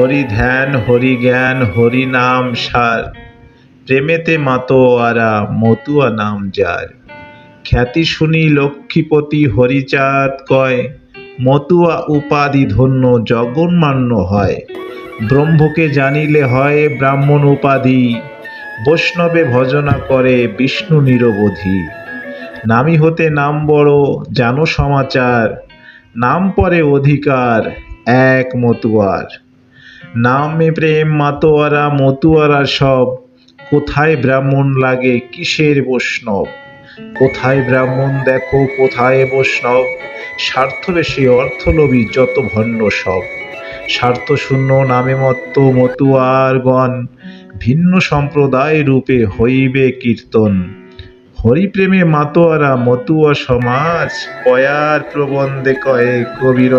হরি ধ্যান, হরি জ্ঞান, হরি নাম সার। প্রেমেতে মাতোয়ারা মতুয়া নাম যার। খ্যাতি শুনি লক্ষ্মীপতি হরিচাঁদ কয়, মতুয়া উপাধি ধন্য জগন্মান্য হয়। ব্রহ্মকে জানিলে হয় ব্রাহ্মণ উপাধি, বৈষ্ণবে ভজনা করে বিষ্ণু নিরবধি। নামি হতে নাম বড়, জানো সমাচার, নাম পরে অধিকার, এক মতুয়ার। নামে প্রেম, মাতোয়ারা, মতুয়ারা সব। কোথায় ব্রাহ্মণ লাগে কিসের বৈষ্ণব? কোথায় ব্রাহ্মণ দেখো, কোথায় বৈষ্ণব? স্বার্থ বেশি অর্থলোভী যত ভণ্ড সব। স্বার্থ শূন্য নামে মত্ত মতুয়ারগণ, ভিন্ন সম্প্রদায় রূপে হইবে কীর্তন। হরিপ্রেমে মাতোয়ারা, মতুয়া সমাজ, পয়ার প্রবন্ধে কয়ে কবির